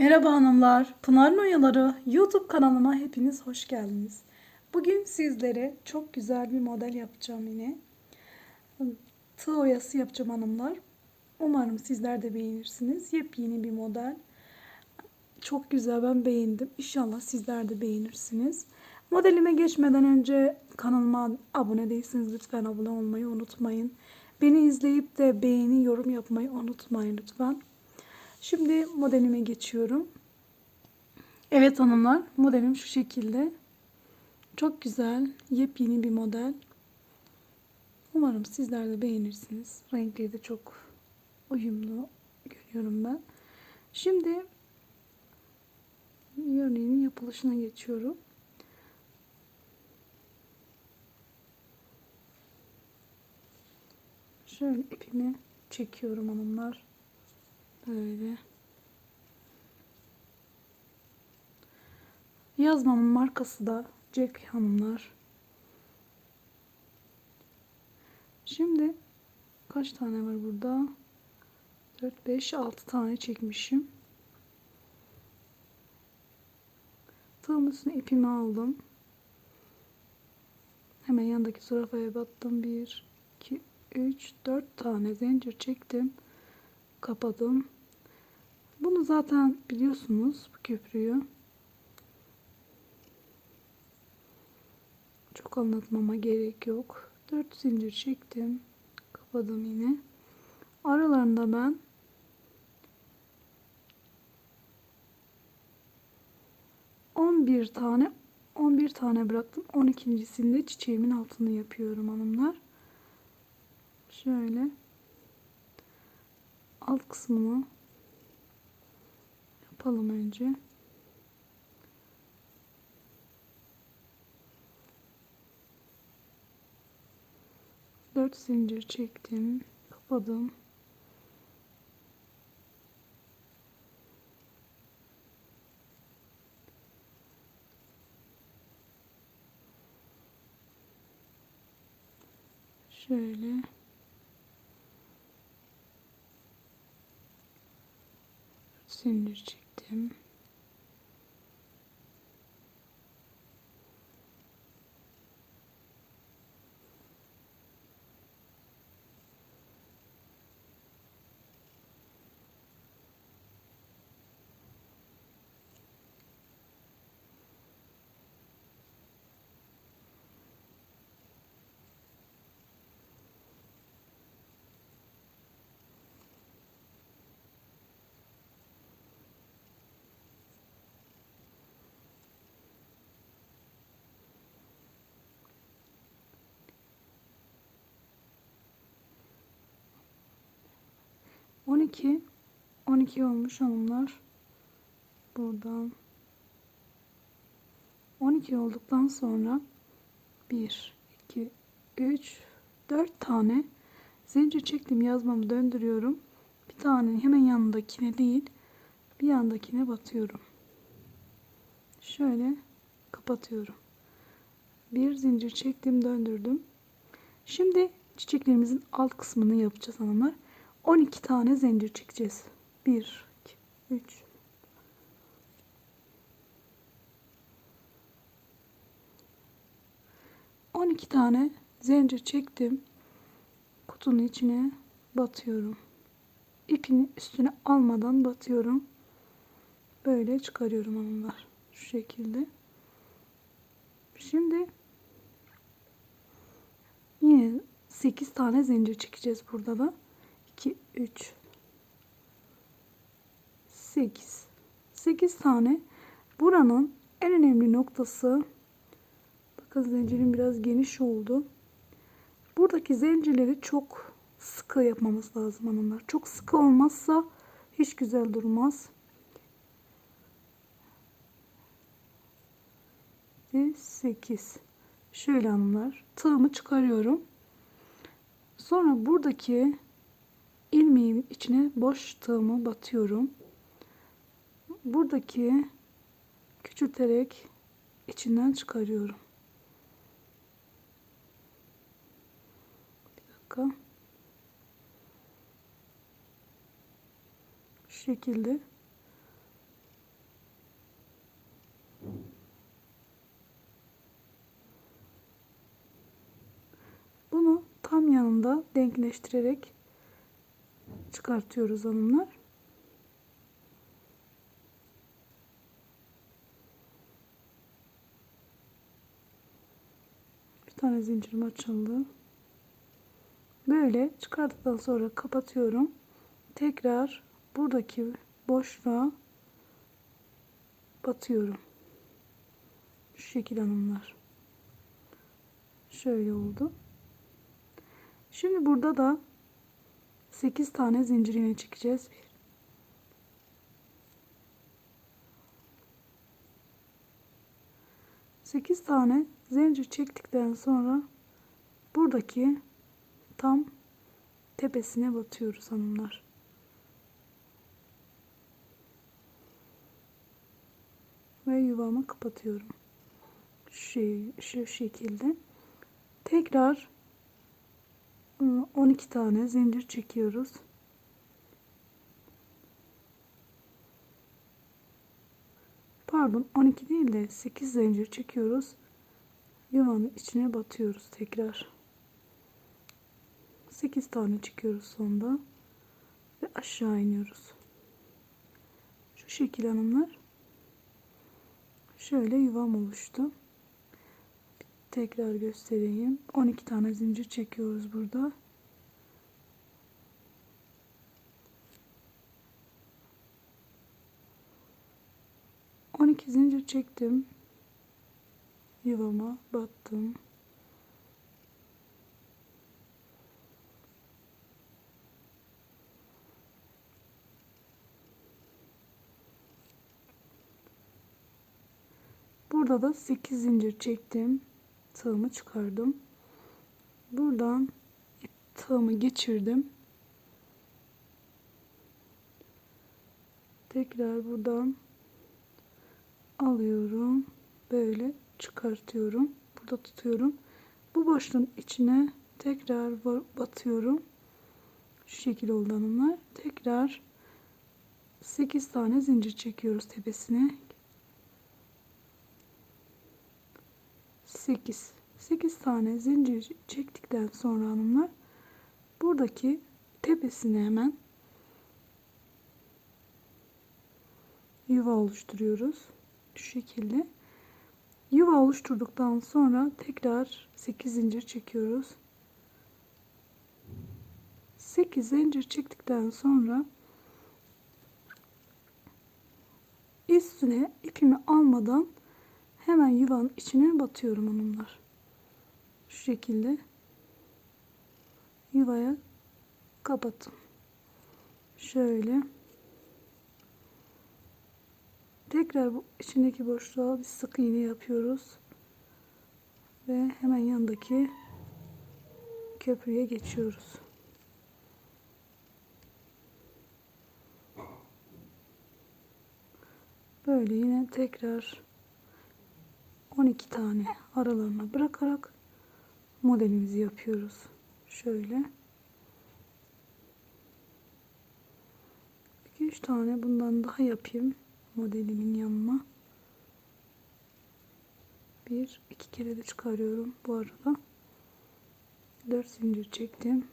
Merhaba hanımlar, Pınar'ın Oyaları YouTube kanalıma hepiniz hoş geldiniz. Bugün sizlere çok güzel bir model yapacağım yine. Tığ oyası yapacağım hanımlar. Umarım sizler de beğenirsiniz. Yepyeni bir model. Çok güzel ben beğendim. İnşallah sizler de beğenirsiniz. Modelime geçmeden önce kanalıma abone değilseniz lütfen abone olmayı unutmayın. Beni izleyip de beğeni, yorum yapmayı unutmayın lütfen. Şimdi modelime geçiyorum. Evet hanımlar modelim şu şekilde. Çok güzel yepyeni bir model. Umarım sizler de beğenirsiniz. Renkleri de çok uyumlu görüyorum ben. Şimdi örneğin yapılışına geçiyorum. Şöyle ipimi çekiyorum hanımlar. Böyle. Yazmamın markası da Jack hanımlar. Şimdi kaç tane var burada? 4, 5, 6 tane çekmişim. Tığımın üstüne ipimi aldım. Hemen yandaki zürafaya battım. 1, 2, 3, 4 tane zincir çektim kapadım. Bunu zaten biliyorsunuz bu köprüyü. Çok anlatmama gerek yok. 4 zincir çektim. Kapadım yine. Aralarında ben bir tane 11 tane bıraktım. 12.sinde çiçeğimin altını yapıyorum hanımlar. Şöyle alt kısmını yapalım önce. Dört zincir çektim, kapadım. Şöyle zincir çektim. On iki, on iki olmuş hanımlar. Buradan 12 olduktan sonra 1 2 3 4 tane zincir çektim yazmamı döndürüyorum. Bir tane hemen yanındakine değil bir yandakine batıyorum. Şöyle kapatıyorum. Bir zincir çektim döndürdüm. Şimdi çiçeklerimizin alt kısmını yapacağız hanımlar. 12 tane zincir çekeceğiz. 1 2 3 12 tane zincir çektim. Kutunun içine batıyorum. İpini üstüne almadan batıyorum. Böyle çıkarıyorum hanımlar. Şu şekilde. Şimdi yine 8 tane zincir çekeceğiz burada da. 2 3 8 8 tane buranın en önemli noktası bakın zincirim biraz geniş oldu. Buradaki zincirleri çok sıkı yapmamız lazım hanımlar. Çok sıkı olmazsa hiç güzel durmaz. 8 şöyle hanımlar tığımı çıkarıyorum. Sonra buradaki ilmeğin içine boş tığımı batıyorum. Buradaki küçülterek içinden çıkarıyorum. Bir dakika. Şu şekilde. Bunu tam yanında denkleştirerek çıkartıyoruz hanımlar. Bir tane zincirim açıldı. Böyle çıkarttıktan sonra kapatıyorum. Tekrar buradaki boşluğa batıyorum. Şu şekil hanımlar. Şöyle oldu. Şimdi burada da 8 tane zincir iğne çekeceğiz. 8 tane zincir çektikten sonra buradaki tam tepesine batıyoruz hanımlar. Ve yuvamı kapatıyorum. Şu, şu şekilde. Tekrar 12 tane zincir çekiyoruz. Pardon 12 değil de 8 zincir çekiyoruz. Yuvanın içine batıyoruz tekrar. 8 tane çıkıyoruz sonda ve aşağı iniyoruz. Şu şekil hanımlar. Şöyle yuvam oluştu. Tekrar göstereyim. 12 tane zincir çekiyoruz burada. On iki zincir çektim. Yuvama battım. Burada da 8 zincir çektim. Tığımı çıkardım. Buradan tığımı geçirdim. Tekrar buradan alıyorum. Böyle çıkartıyorum. Burada tutuyorum. Bu boşluğun içine tekrar batıyorum. Şu şekil oldu hanımlar. Tekrar 8 tane zincir çekiyoruz tepesine. 8 8 tane zincir çektikten sonra hanımlar buradaki tepesine hemen yuva oluşturuyoruz. Şu şekilde. Yuva oluşturduktan sonra tekrar 8 zincir çekiyoruz. 8 zincir çektikten sonra üstüne ipimi almadan hemen yuvanın içine batıyorum hanımlar. Şu şekilde yuvaya kapattım. Şöyle tekrar bu içindeki boşluğa bir sık iğne yapıyoruz ve hemen yanındaki köprüye geçiyoruz. Böyle yine tekrar 12 tane aralarına bırakarak modelimizi yapıyoruz. Şöyle. 2-3 tane bundan daha yapayım modelimin yanına. Bir, iki kere de çıkarıyorum bu arada. 4 zincir çektim.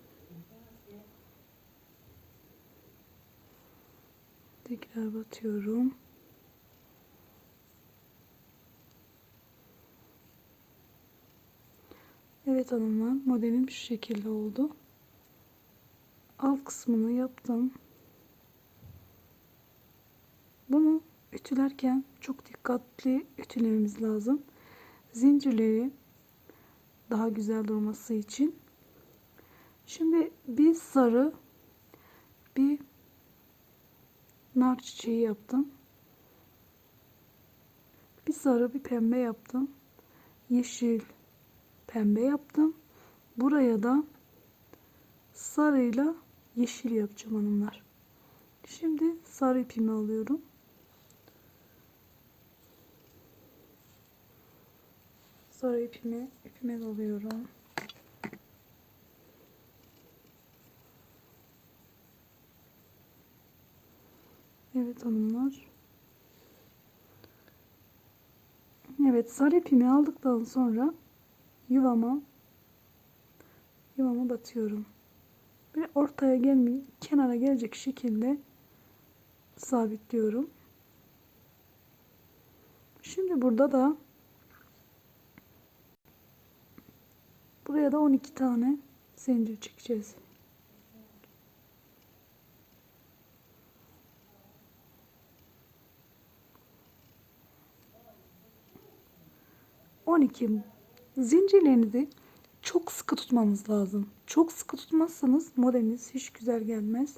Tekrar batıyorum. Evet hanımlar modelim şu şekilde oldu. Alt kısmını yaptım. Bunu ütülerken çok dikkatli ütülememiz lazım. Zincirleri daha güzel durması için. Şimdi bir sarı bir nar çiçeği yaptım. Bir sarı bir pembe yaptım. Yeşil pembe yaptım. Buraya da sarıyla yeşil yapacağım hanımlar. Şimdi sarı ipimi alıyorum. Sarı ipimi ipime doluyorum. Evet hanımlar. Evet sarı ipimi aldıktan sonra yuvama yuvama batıyorum. Ve ortaya gelmeyip kenara gelecek şekilde sabitliyorum. Şimdi burada da buraya da 12 tane zincir çekeceğiz. On iki zincirlerinizi çok sıkı tutmanız lazım. Çok sıkı tutmazsanız modeliniz hiç güzel gelmez.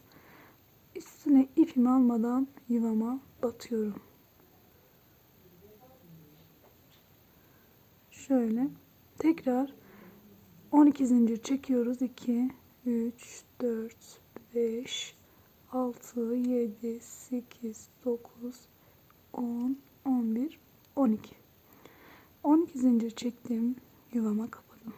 Üstüne ipimi almadan yuvama batıyorum. Şöyle tekrar 12 zincir çekiyoruz. 2 3 4 5 6 7 8 9 10 11 12 12 zincir çektim. Yuvama kapadım.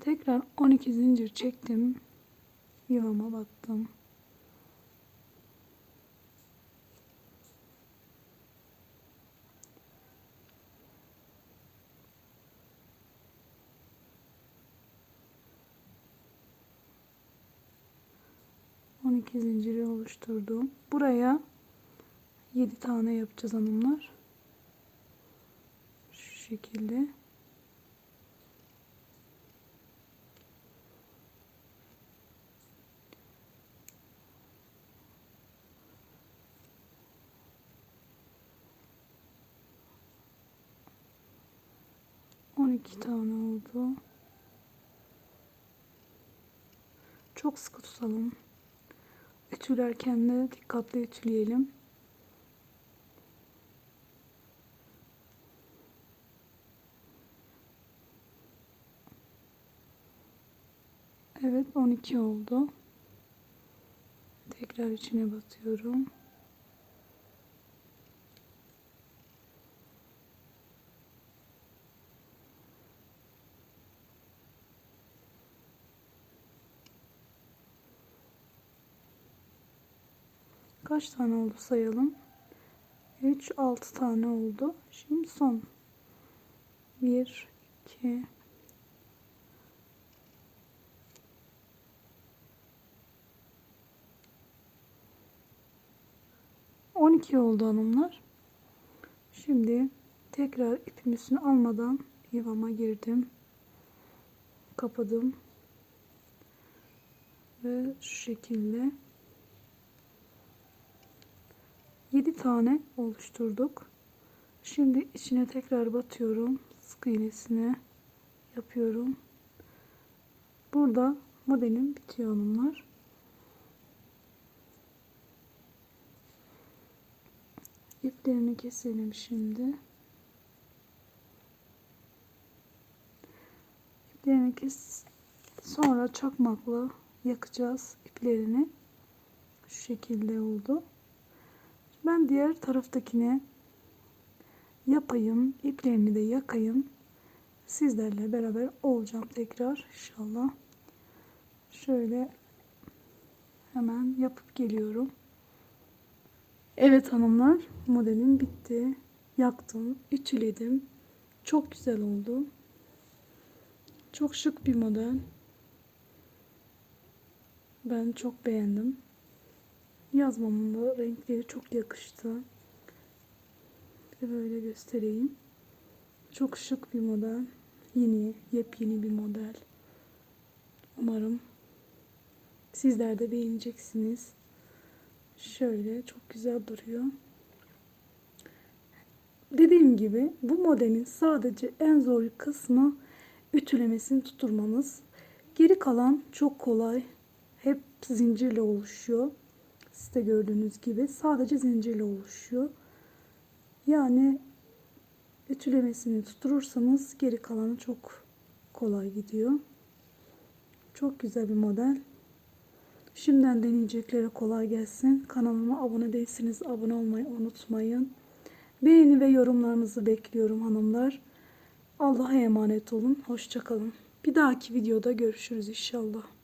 Tekrar 12 zincir çektim. Yuvama battım. On iki zinciri oluşturdum. Buraya 7 tane yapacağız hanımlar. Şu şekilde. On iki tane oldu. Çok sıkı tutalım. Ütülerken de dikkatli ütüleyelim. Evet 12 oldu. Tekrar içine batıyorum. Kaç tane oldu sayalım. 3 6 tane oldu. Şimdi son. 1 2 12 oldu hanımlar. Şimdi tekrar ipin almadan yuvama girdim. Kapadım. Ve şu şekilde 7 tane oluşturduk. Şimdi içine tekrar batıyorum. Sık iğnesine yapıyorum. Burada modelim bitiyor hanımlar. İplerini keselim şimdi. İplerini kes. Sonra çakmakla yakacağız iplerini. Şu şekilde oldu. Ben diğer taraftakine yapayım. iplerini de yakayım. Sizlerle beraber olacağım tekrar inşallah. Şöyle hemen yapıp geliyorum. Evet hanımlar modelim bitti. Yaktım, ütüledim. Çok güzel oldu. Çok şık bir model. Ben çok beğendim. Yazmamın renkleri çok yakıştı. Bir de böyle göstereyim. Çok şık bir model. Yeni, yepyeni bir model. Umarım sizler de beğeneceksiniz. Şöyle çok güzel duruyor. Dediğim gibi bu modelin sadece en zor kısmı ütülemesini tutturmanız. Geri kalan çok kolay. Hep zincirle oluşuyor. Siz de gördüğünüz gibi sadece zincirle oluşuyor. Yani ütülemesini tutturursanız geri kalanı çok kolay gidiyor. Çok güzel bir model. Şimdiden deneyeceklere kolay gelsin. Kanalıma abone değilseniz abone olmayı unutmayın. Beğeni ve yorumlarınızı bekliyorum hanımlar. Allah'a emanet olun. Hoşçakalın. Bir dahaki videoda görüşürüz inşallah.